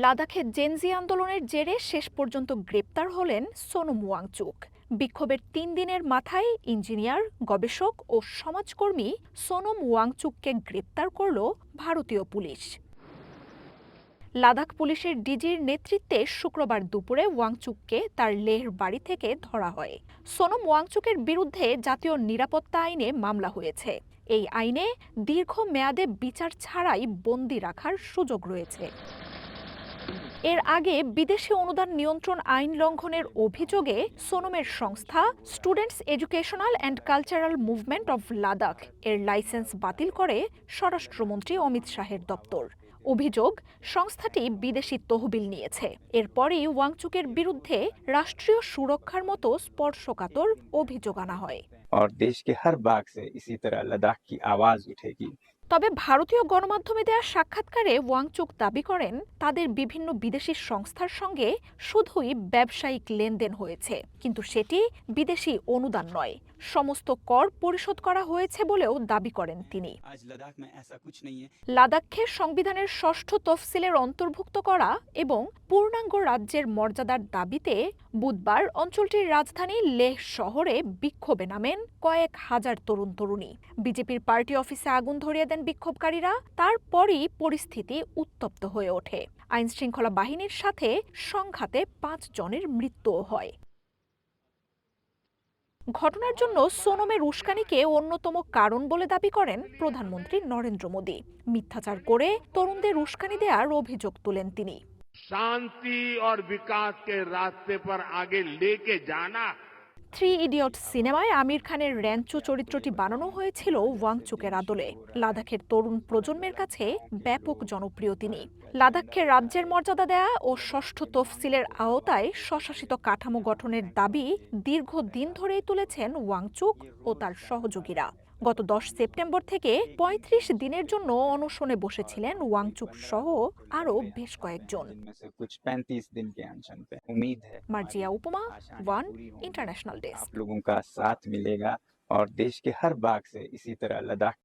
লাদাখে জেনজি আন্দোলনের জেরে শেষ পর্যন্ত গ্রেপ্তার হলেন সোনম ওয়াংচুক বিক্ষোভের তিন দিনের মাথায় ইঞ্জিনিয়ার, গবেষক ও সমাজকর্মী সোনম ওয়াংচুককে গ্রেপ্তার করল ভারতীয় পুলিশ। লাদাখ পুলিশের ডিজির নেতৃত্বে শুক্রবার দুপুরে ওয়াংচুককে তার লেহ বাড়ি থেকে ধরা হয়। সোনম ওয়াংচুকের বিরুদ্ধে জাতীয় নিরাপত্তা আইনে মামলা হয়েছে। এই আইনে দীর্ঘ মেয়াদে বিচার ছাড়াই বন্দি রাখার সুযোগ রয়েছে। এর আগে বিদেশি অনুদান নিয়ন্ত্রণ আইন লঙ্ঘনের অভিযোগে সোনমের সংস্থা students educational and cultural movement of Ladakh এর লাইসেন্স বাতিল করে স্বরাষ্ট্রমন্ত্রী অমিত শাহের দপ্তর। অভিযোগ, সংস্থাটি বিদেশি তহবিল নিয়েছে। এরপরই ওয়াংচুকের বিরুদ্ধে রাষ্ট্রীয় সুরক্ষার মতো স্পর্শকাতর অভিযোগ আনা হয়। और देश के हर भाग से इसी तरह लद्दाख की आवाज उठेगी তবে ভারতীয় গণমাধ্যমে দেওয়া সাক্ষাৎকারে ওয়াংচুক দাবি করেন তাদের বিভিন্ন বিদেশি সংস্থার সঙ্গে শুধুই ব্যবসায়িক লেনদেন হয়েছে কিন্তু সেটি বিদেশি অনুদান নয় সমস্ত কর পরিশোধ করা হয়েছে বলেও দাবি করেন তিনি आज लद्दाख में ऐसा कुछ नहीं है লাদাখকে সংবিধানের ষষ্ঠ তফসিলের অন্তর্ভুক্ত করা এবং পূর্ণাঙ্গ রাজ্যের মর্যাদার দাবিতে বুধবার অঞ্চলটির রাজধানী লেহ শহরে বিক্ষোভে নামেন কয়েক হাজার তরুণ তরুণী বিজেপির পার্টি অফিসে আগুন ধরিয়ে দেন বিক্ষোভকারীরা তারপরই পরিস্থিতি উত্তপ্ত হয়ে ওঠে আইন শৃঙ্খলা বাহিনীর সাথে সংঘাতে পাঁচ জনের মৃত্যুও হয় ঘটনার জন্য সোনমের উস্কানিকে অন্যতম কারণ বলে দাবি করেন প্রধানমন্ত্রী নরেন্দ্র মোদী মিথ্যাচার করে তরুণদের উস্কানি দেওয়ার অভিযোগ তোলেন তিনি शांति और विकास के रास्ते पर आगे लेके जाना থ্রি ইডিয়ট সিনেমায় আমির খানের র্যাঞ্চো চরিত্রটি বানানো হয়েছিল ওয়াংচুকের আদলে। লাদাখের তরুণ প্রজন্মের কাছে ব্যাপক জনপ্রিয় তিনি। লাদাখকে রাজ্যের মর্যাদা দেয়া ও ষষ্ঠ তফসিলের আওতায় স্বশাসিত কাঠামো গঠনের দাবি দীর্ঘদিন ধরেই তুলেছেন ওয়াংচুক ও তার সহযোগীরা। গত দশ সেপ্টেম্বর থেকে ৩৫ দিনের জন্য অনশনে বসেছিলেন ওয়াংচুক সহ আরও বেশ কয়েকজন जिनमें से कुछ 35 दिन के अनशन पे उम्मीद है মার্জিয়া উপমা आशाएं ওয়ান पूरी होंगी। इंटरनेशनल डेस्क आप लोगों का साथ मिलेगा और देश के हर भाग से इसी तरह लद्दाख